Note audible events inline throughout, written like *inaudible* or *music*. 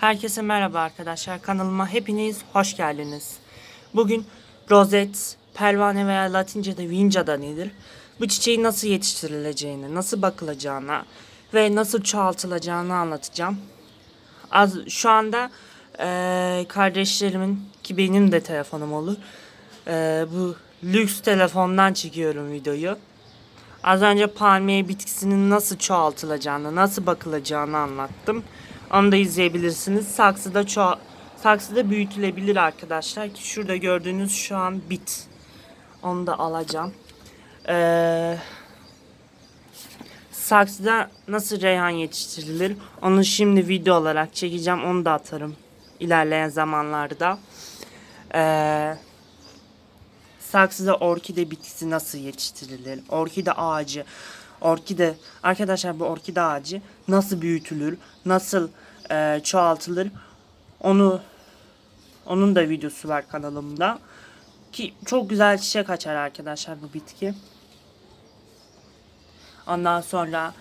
Herkese merhaba arkadaşlar. Kanalıma hepiniz hoş geldiniz. Bugün rozet, pervane veya latince'de vinca da nedir? Bu çiçeğin nasıl yetiştirileceğini, nasıl bakılacağına ve nasıl çoğaltılacağını anlatacağım. Az şu anda eee, kardeşlerimin ki benim de telefonum olur. eee, bu lüks telefondan çekiyorum videoyu. Az önce palmiye bitkisinin nasıl çoğaltılacağını, nasıl bakılacağını anlattım. Onu da izleyebilirsiniz. Saksıda çoğal saksıda büyütülebilir arkadaşlar. Ki şurada gördüğünüz şu an bit. Onu da alacağım. Ee, saksıda nasıl reyhan yetiştirilir? Onu şimdi video olarak çekeceğim. Onu da atarım ilerleyen zamanlarda. Ee, saksıda orkide bitkisi nasıl yetiştirilir? Orkide ağacı, orkide arkadaşlar bu orkide ağacı nasıl büyütülür? Nasıl e, çoğaltılır? Onu onun da videosu var kanalımda. Ki çok güzel çiçek açar arkadaşlar bu bitki. Ondan sonra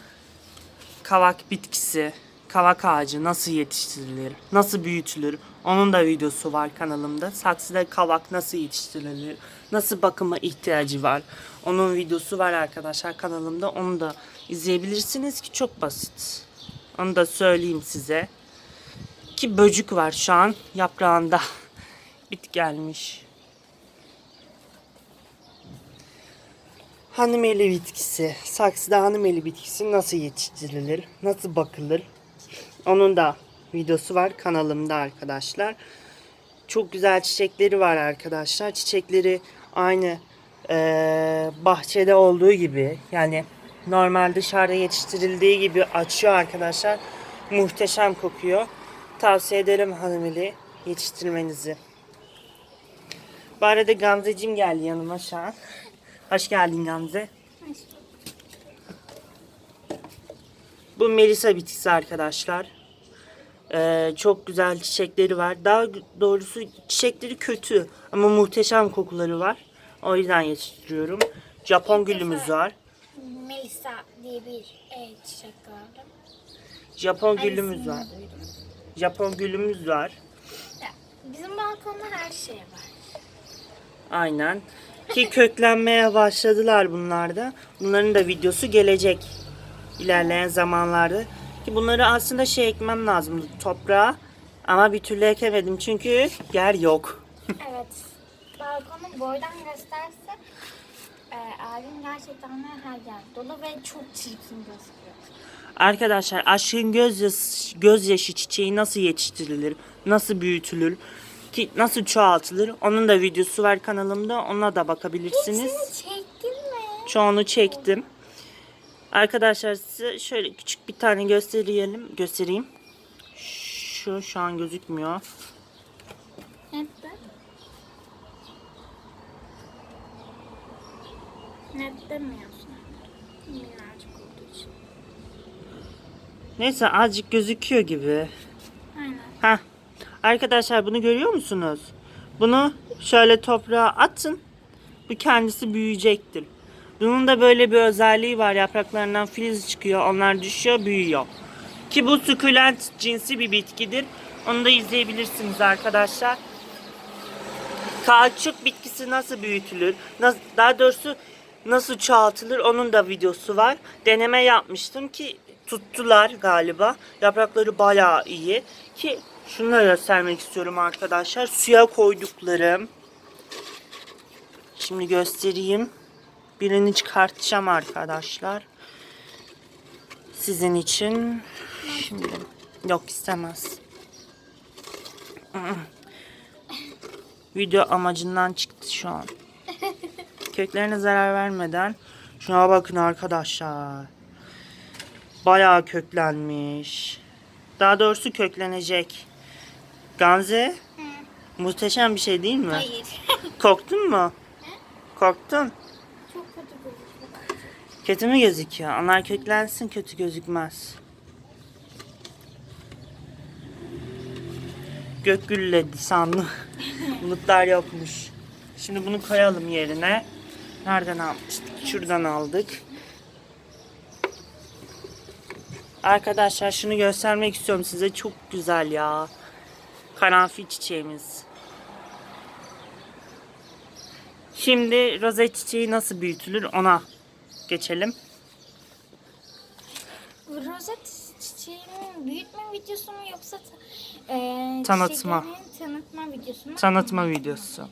kavak bitkisi, kavak ağacı nasıl yetiştirilir, nasıl büyütülür onun da videosu var kanalımda. Saksıda kavak nasıl yetiştirilir, nasıl bakıma ihtiyacı var onun videosu var arkadaşlar kanalımda. Onu da izleyebilirsiniz ki çok basit. Onu da söyleyeyim size. Ki böcük var şu an yaprağında. *laughs* Bit gelmiş. Hanımeli bitkisi. Saksıda hanımeli bitkisi nasıl yetiştirilir? Nasıl bakılır? Onun da videosu var kanalımda arkadaşlar. Çok güzel çiçekleri var arkadaşlar. Çiçekleri aynı eee, bahçede olduğu gibi yani normal dışarıda yetiştirildiği gibi açıyor arkadaşlar. Muhteşem kokuyor. Tavsiye ederim hanımeli yetiştirmenizi. Bu arada Gamzeciğim geldi yanıma şu an. Hoş geldin Gamze. Bu Melisa bitkisi arkadaşlar. Ee, çok güzel çiçekleri var. Daha doğrusu çiçekleri kötü ama muhteşem kokuları var. O yüzden yetiştiriyorum. Japon gülümüz var. Melisa diye bir e, çiçek gördüm. Japon gülümüz var. Japon gülümüz var. Bizim balkonda her şey var. Aynen. Ki *laughs* köklenmeye başladılar bunlar da. Bunların da videosu gelecek ilerleyen zamanlarda. Ki bunları aslında şey ekmem lazımdı toprağa. Ama bir türlü ekemedim çünkü yer yok. Evet. Balkonu boydan gösterse e, abim gerçekten her yer dolu ve çok çirkin gözüküyor. Arkadaşlar aşkın gözyaşı, gözyaşı çiçeği nasıl yetiştirilir? Nasıl büyütülür? Ki nasıl çoğaltılır? Onun da videosu var kanalımda. Ona da bakabilirsiniz. Hepsini çektin mi? Çoğunu çektim. Arkadaşlar size şöyle küçük bir tane gösterelim, göstereyim. Şu şu an gözükmüyor. Demiyorsun. Minnacık olduğu için. Neyse azıcık gözüküyor gibi. Aynen. Heh. Arkadaşlar bunu görüyor musunuz? Bunu şöyle toprağa atın. Bu kendisi büyüyecektir. Bunun da böyle bir özelliği var. Yapraklarından filiz çıkıyor. Onlar düşüyor, büyüyor. Ki bu sukulent cinsi bir bitkidir. Onu da izleyebilirsiniz arkadaşlar. Kauçuk bitkisi nasıl büyütülür? Daha doğrusu nasıl çoğaltılır? Onun da videosu var. Deneme yapmıştım ki tuttular galiba. Yaprakları bayağı iyi. Ki şunu da göstermek istiyorum arkadaşlar. Suya koyduklarım. Şimdi göstereyim. Birini çıkartacağım arkadaşlar. Sizin için. Şimdi yok istemez. Video amacından çıktı şu an. Köklerine zarar vermeden. Şuna bakın arkadaşlar. Bayağı köklenmiş. Daha doğrusu köklenecek. Gamze, muhteşem bir şey değil mi? Hayır. Korktun mu? Korktun. Kötü mü gözüküyor? Onlar köklensin kötü gözükmez. Gök gürledi sandım. *laughs* Bulutlar yokmuş. Şimdi bunu koyalım yerine. Nereden almıştık? Şuradan aldık. Arkadaşlar şunu göstermek istiyorum size. Çok güzel ya. Karanfil çiçeğimiz. Şimdi rozet çiçeği nasıl büyütülür ona geçelim. Rozet çiçeğinin büyütme videosu mu yoksa e, Tanıtma. tanıtma videosu mu? Tanıtma videosu.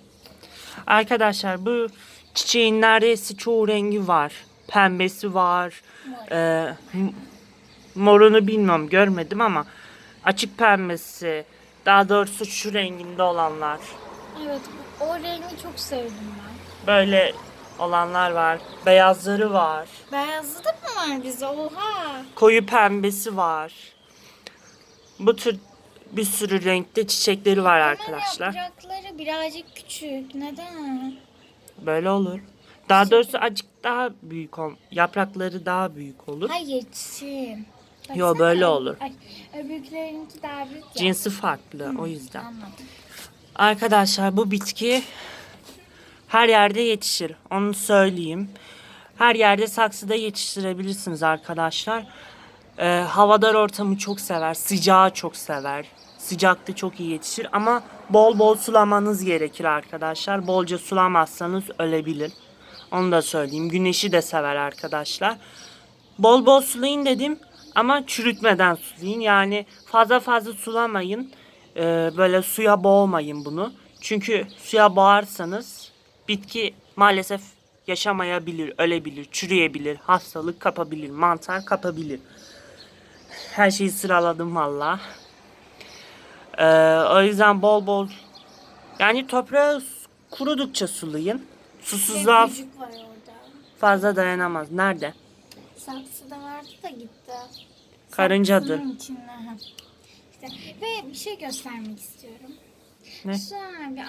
Arkadaşlar bu çiçeğin neredeyse çoğu rengi var. Pembesi var. Ee, m- morunu bilmiyorum görmedim ama açık pembesi. Daha doğrusu şu renginde olanlar. Evet o rengi çok sevdim ben. Böyle olanlar var. Beyazları var. Beyazı da mı var bize? Oha. Koyu pembesi var. Bu tür bir sürü renkte çiçekleri var arkadaşlar. Bunun yaprakları birazcık küçük. Neden? Böyle olur. Daha doğrusu acık daha büyük ol. Yaprakları daha büyük olur. Hayır çiçeğim. Yo, böyle olur. Ay, öbürlerinki daha büyük ya. Cinsi farklı o yüzden. Anladım. Arkadaşlar bu bitki her yerde yetişir. Onu söyleyeyim. Her yerde saksıda yetiştirebilirsiniz arkadaşlar. Ee, havadar ortamı çok sever. Sıcağı çok sever. Sıcakta çok iyi yetişir ama bol bol sulamanız gerekir arkadaşlar. Bolca sulamazsanız ölebilir. Onu da söyleyeyim. Güneşi de sever arkadaşlar. Bol bol sulayın dedim ama çürütmeden sulayın. Yani fazla fazla sulamayın. Ee, böyle suya boğmayın bunu. Çünkü suya boğarsanız bitki maalesef yaşamayabilir, ölebilir, çürüyebilir, hastalık kapabilir, mantar kapabilir. Her şeyi sıraladım valla. Ee, o yüzden bol bol yani toprağı kurudukça sulayın. Susuzluğa orada. fazla dayanamaz. Nerede? Saksıda vardı da gitti. Karıncadır. İşte, ve bir şey göstermek istiyorum. Ne? Sonra bir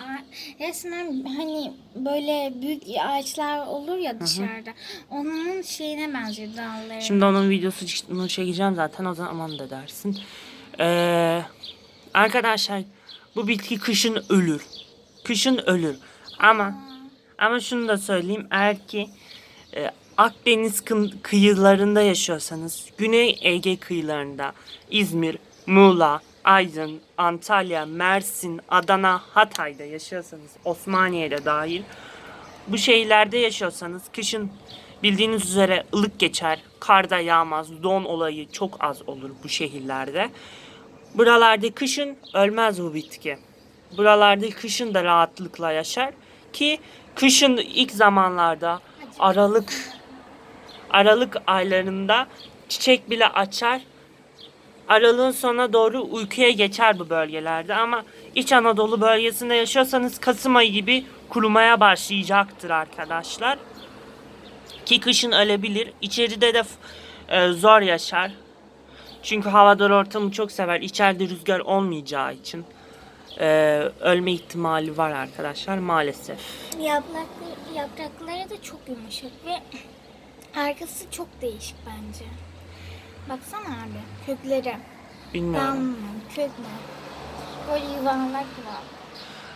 resmen hani böyle büyük ağaçlar olur ya dışarıda. Onun şeyine benziyor dalları. Şimdi onun videosunu çekeceğim zaten o zaman da dersin. Ee, arkadaşlar bu bitki kışın ölür. Kışın ölür. Ama ama şunu da söyleyeyim eğer ki e, Akdeniz kıyılarında yaşıyorsanız, Güney Ege kıyılarında, İzmir, Muğla, Aydın, Antalya, Mersin, Adana, Hatay'da yaşıyorsanız, Osmaniye'de dahil bu şehirlerde yaşıyorsanız kışın bildiğiniz üzere ılık geçer, kar da yağmaz, don olayı çok az olur bu şehirlerde. Buralarda kışın ölmez bu bitki. Buralarda kışın da rahatlıkla yaşar ki kışın ilk zamanlarda Aralık Aralık aylarında çiçek bile açar. Aralığın sonuna doğru uykuya geçer bu bölgelerde ama İç Anadolu bölgesinde yaşıyorsanız Kasım ayı gibi kurumaya başlayacaktır arkadaşlar. Ki kışın ölebilir. İçeride de e, zor yaşar. Çünkü havadar ortamı çok sever. İçeride rüzgar olmayacağı için e, ölme ihtimali var arkadaşlar maalesef. Yaprakları, yaprakları da çok yumuşak ve arkası çok değişik bence. Baksana abi kökleri. Bilmiyorum. Dal mı, kök mü? Böyle yuvarlak var.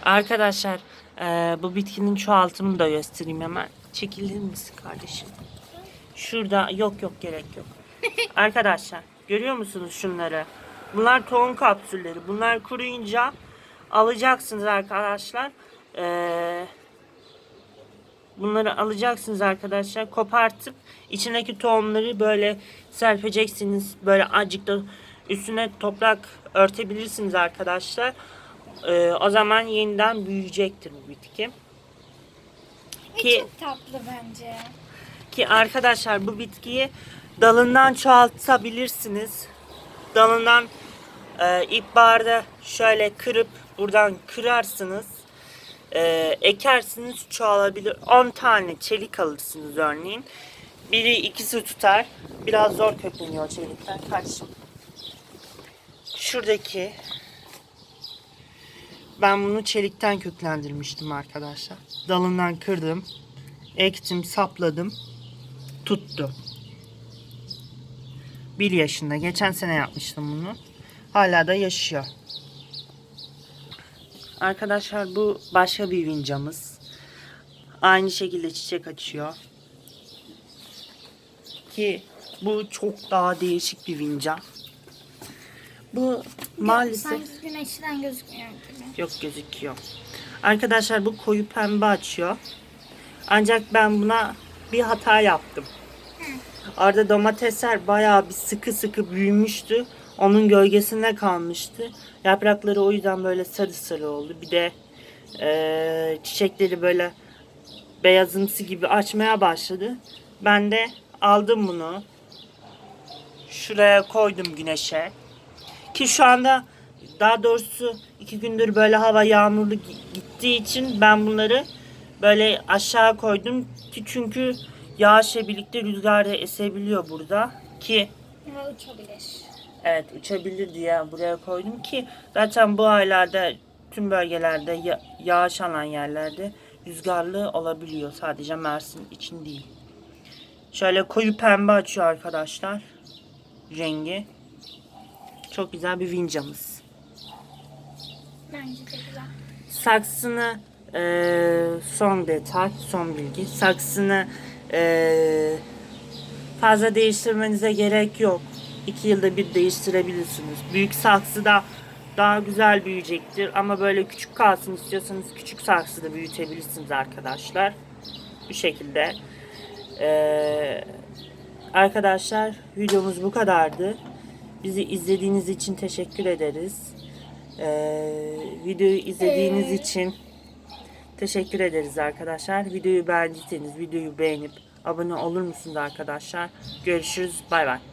Arkadaşlar e, bu bitkinin çoğaltımını da göstereyim hemen. Çekilir misin kardeşim? Şurada yok yok gerek yok. *laughs* Arkadaşlar görüyor musunuz şunları? Bunlar tohum kapsülleri. Bunlar kuruyunca alacaksınız arkadaşlar. E, bunları alacaksınız arkadaşlar. Kopartıp içindeki tohumları böyle serpeceksiniz. Böyle azıcık da üstüne toprak örtebilirsiniz arkadaşlar. Ee, o zaman yeniden büyüyecektir bu bitki. Ve Ki- çok tatlı bence. Ki arkadaşlar bu bitkiyi dalından çoğaltabilirsiniz. Dalından e, ilkbaharda şöyle kırıp buradan kırarsınız. E, ekersiniz çoğalabilir. 10 tane çelik alırsınız örneğin. Biri ikisi tutar. Biraz zor kökleniyor çelikler. Kaç. Şuradaki ben bunu çelikten köklendirmiştim arkadaşlar. Dalından kırdım. Ektim, sapladım. Tuttu. Bir yaşında. Geçen sene yapmıştım bunu. Hala da yaşıyor. Arkadaşlar bu başka bir vincamız. Aynı şekilde çiçek açıyor. Ki Bu çok daha değişik bir vinca. Bu maalesef Sanki güneşten gözükmüyor gibi. yok gözüküyor. Arkadaşlar bu koyu pembe açıyor. Ancak ben buna bir hata yaptım. Orada domatesler bayağı bir sıkı sıkı büyümüştü. Onun gölgesinde kalmıştı. Yaprakları o yüzden böyle sarı sarı oldu. Bir de eee, çiçekleri böyle beyazımsı gibi açmaya başladı. Ben de aldım bunu. Şuraya koydum güneşe. Ki şu anda daha doğrusu iki gündür böyle hava yağmurlu gi- gittiği için ben bunları böyle aşağı koydum. Ki çünkü yağışla birlikte rüzgar da esebiliyor burada. Ki Ve uçabilir. Evet uçabilir diye buraya koydum ki zaten bu aylarda tüm bölgelerde ya- yağış alan yerlerde rüzgarlı olabiliyor. Sadece Mersin için değil. Şöyle koyu pembe açıyor arkadaşlar. Rengi. Çok güzel bir vincamız. Bence de güzel. Saksını eee, son detay, son bilgi. Saksını eee, fazla değiştirmenize gerek yok. İki yılda bir değiştirebilirsiniz. Büyük saksı da daha güzel büyüyecektir. Ama böyle küçük kalsın istiyorsanız küçük saksı da büyütebilirsiniz arkadaşlar. Bu şekilde. Eee, arkadaşlar videomuz bu kadardı. Bizi izlediğiniz için teşekkür ederiz. Ee, videoyu izlediğiniz Ee, için teşekkür ederiz arkadaşlar. Videoyu beğendiyseniz videoyu beğenip abone olur musunuz arkadaşlar? Görüşürüz. Bay bay.